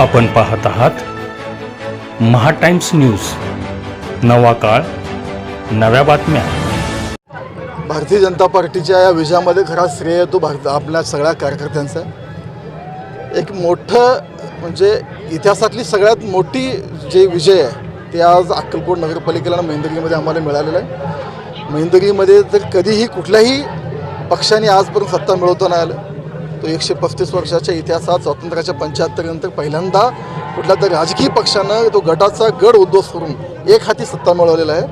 आपण पाहत आहात महाटाइम्स न्यूज. नवा काळ नव्या बातम्या. भारतीय जनता पार्टीच्या या विजयामध्ये खरा श्रेय तो भारत आपल्या सगळ्या कार्यकर्त्यांचा. एक मोठं म्हणजे इतिहासातली सगळ्यात मोठी जे विजय आहे ते आज अक्कलकोट नगरपालिकेला आणि मेहंदगीमध्ये आम्हाला मिळालेलं आहे. मेहंदगीमध्ये तर कधीही कुठल्याही पक्षाने आजपर्यंत सत्ता मिळवता नाही आलं तो एकशे पस्तीस वर्षाच्या इतिहासात स्वातंत्र्याच्या पंच्याहत्तरनंतर पहिल्यांदा कुठल्या तरी राजकीय पक्षानं तो गटाचा गड उद्ध्वस्त करून एक हाती सत्ता मिळवलेला आहे.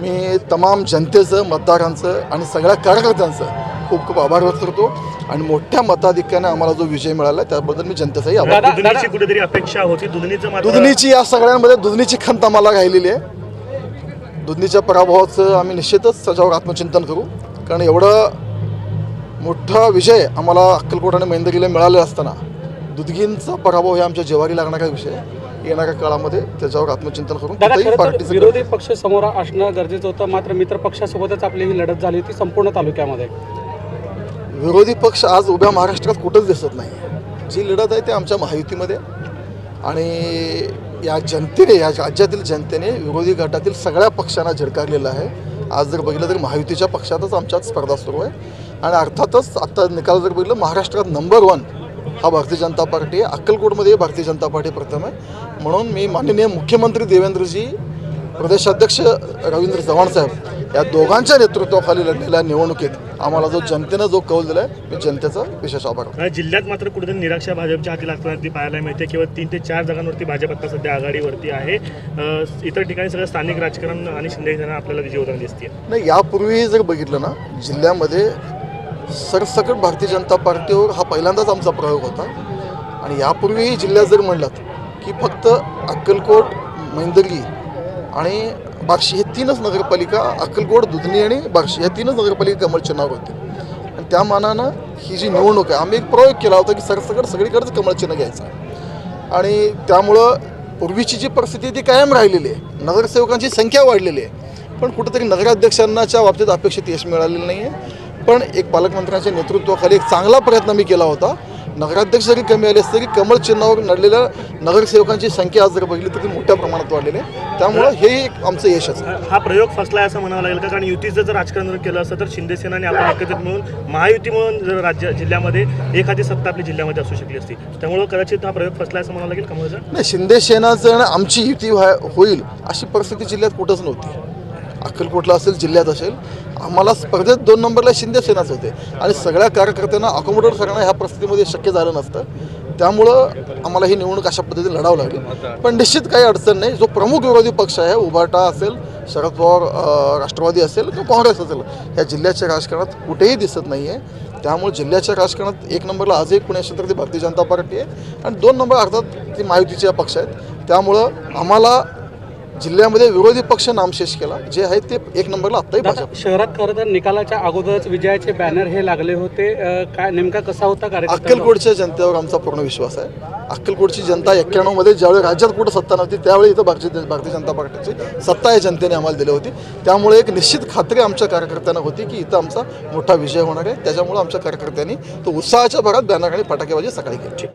मी तमाम जनतेचं मतदारांचं आणि सगळ्या कार्यकर्त्यांचं खूप खूप आभार व्यक्त करतो आणि मोठ्या मताधिक्याने आम्हाला जो विजय मिळाला त्याबद्दल मी जनतेचाही आभार कुठेतरी अपेक्षा होती? दुधनीची या सगळ्यांमध्ये दुधनीची खंत आम्हाला राहिलेली आहे. दुधनीच्या पराभवाचं आम्ही निश्चितच त्याच्यावर आत्मचिंतन करू. कारण एवढं मोठा विजय आम्हाला अक्कलकोट आणि मेंदगीला मिळाले असताना. दुधगींचा पराभव हे आमच्या जेवारी लागणारा विषय आहे. येणाऱ्या काळामध्ये त्याच्यावर आत्मचिंतन करून विरोधी पक्ष समोर असणं गरजेचं होतं. मात्र मित्र पक्षासोबतच आपली ही लढत झाली होती संपूर्ण तालुक्यामध्ये. विरोधी पक्ष आज उभ्या महाराष्ट्रात कुठंच दिसत नाही. जी लढत आहे ते आमच्या महायुतीमध्ये. आणि या जनतेने या राज्यातील जनतेने विरोधी गटातील सगळ्या पक्षांना झिडकारलेलं आहे. आज जर बघितलं तर महायुतीच्या पक्षातच आमच्यात स्पर्धा सुरू आहे. आणि अर्थातच आत्ता निकाल जर बघितलं महाराष्ट्रात नंबर वन हा भारतीय जनता पार्टी आहे. अक्कलकोटमध्ये भारतीय जनता पार्टी प्रथम आहे. म्हणून मी माननीय मुख्यमंत्री देवेंद्रजी प्रदेशाध्यक्ष रवींद्र चव्हाण साहेब या दोघांच्या नेतृत्वाखाली लढलेल्या निवडणुकीत आम्हाला जो जनतेनं जो कौल दिला आहे मी जनतेचा विशेष आभार जिल्ह्यात मात्र कुठेतरी निराशा भाजपच्या हाती लागताना ती पाहायला मिळते. किंवा तीन ते चार जागांवरती भाजप आता सध्या आघाडीवरती आहे. इतर ठिकाणी सगळं स्थानिक राजकारण आणि शिंदे आपल्याला विजय होताना दिसते नाही यापूर्वी जर बघितलं ना जिल्ह्यामध्ये सरसकट भारतीय जनता पार्टीवर हा पहिल्यांदाच आमचा प्रयोग होता. आणि यापूर्वी जिल्ह्यात जर म्हणलात की फक्त अक्कलकोट मैंदर्गी आणि बार्शी हे तीनच नगरपालिका अक्कलकोट दुधनी आणि बार्शी या तीनच नगरपालिका कमळ चिन्हावर होते. आणि त्या मानानं ही जी निवडणूक आहे आम्ही एक प्रयोग केला होता की सरसकट सगळीकडेच कमळ चिन्ह घ्यायचं. आणि त्यामुळं पूर्वीची जी परिस्थिती ती कायम राहिलेली आहे. नगरसेवकांची संख्या वाढलेली आहे. पण कुठेतरी नगराध्यक्षांनाच्या बाबतीत अपेक्षित यश मिळालेलं नाही आहे पण एक पालकमंत्र्यांच्या नेतृत्वाखाली एक चांगला प्रयत्न मी केला होता. नगराध्यक्ष जरी कमी आले असते तरी कमळ चिन्हावर लढलेल्या नगरसेवकांची संख्या आज जर बघितली तर ती मोठ्या प्रमाणात वाढलेली आहे. त्यामुळं हे एक आमचं यशच आहे अ, हा प्रयोग फसलाय असं म्हणावं लागेल का? कारण युतीचं जर राजकारण जर केलं असतं तर शिंदे सेना आणि आपण एकत्रित मिळून महायुती म्हणून जर राज्य जिल्ह्यामध्ये एखादी सत्ता आपल्या जिल्ह्यामध्ये असू शकली असती. त्यामुळं कदाचित हा प्रयोग फसला असं म्हणावं लागेल कमळचा? नाही शिंदे सेनाचं आणि आमची युती होईल अशी परिस्थिती जिल्ह्यात कुठंच नव्हती. अक्कलकोटला असेल जिल्ह्यात असेल आम्हाला स्पर्धेत दोन नंबरला शिंदे सेनाच होते. आणि सगळ्या कार्यकर्त्यांना अकोमोडेट करणं ह्या परिस्थितीमध्ये शक्य झालं नसतं. त्यामुळं आम्हाला ही निवडणूक अशा पद्धतीने लढावं लागली. पण निश्चित काही अडचण नाही. जो प्रमुख विरोधी पक्ष आहे उभाटा असेल शरद पवार राष्ट्रवादी असेल किंवा काँग्रेस असेल ह्या जिल्ह्याच्या राजकारणात कुठेही दिसत नाही आहे त्यामुळे जिल्ह्याच्या राजकारणात एक नंबरला आजही पुणे क्षेत्रात भारतीय जनता पार्टी आहे. आणि दोन नंबर अर्थात ती महायुतीचे पक्ष आहेत. त्यामुळं आम्हाला जिल्ह्यामध्ये विरोधी पक्ष नामशेष केला. जे आहे ते एक नंबरला आत्ताही भाजप. शहरात खरं तर निकालाच्या अगोदरच विजयाचे बॅनर हे लागले होते. अं, काय नेमका कसा होता कार्यक्रम अक्कलकोटच्या जनतेवर आमचा पूर्ण विश्वास आहे. अक्कलकोटची जनता एक्क्याण्णवमध्ये ज्यावेळी राज्यात कुठं सत्ता नव्हती त्यावेळी इथं भारतीय भारतीय जनता पार्टीची सत्ता या जनतेने आम्हाला दिली होती. त्यामुळे एक निश्चित खात्री आमच्या कार्यकर्त्यांना होती की इथं आमचा मोठा विजय होणार आहे. त्याच्यामुळे आमच्या कार्यकर्त्यांनी तो उत्साहाच्या भरात बॅनर आणि फटाकेबाजी सकाळी केली.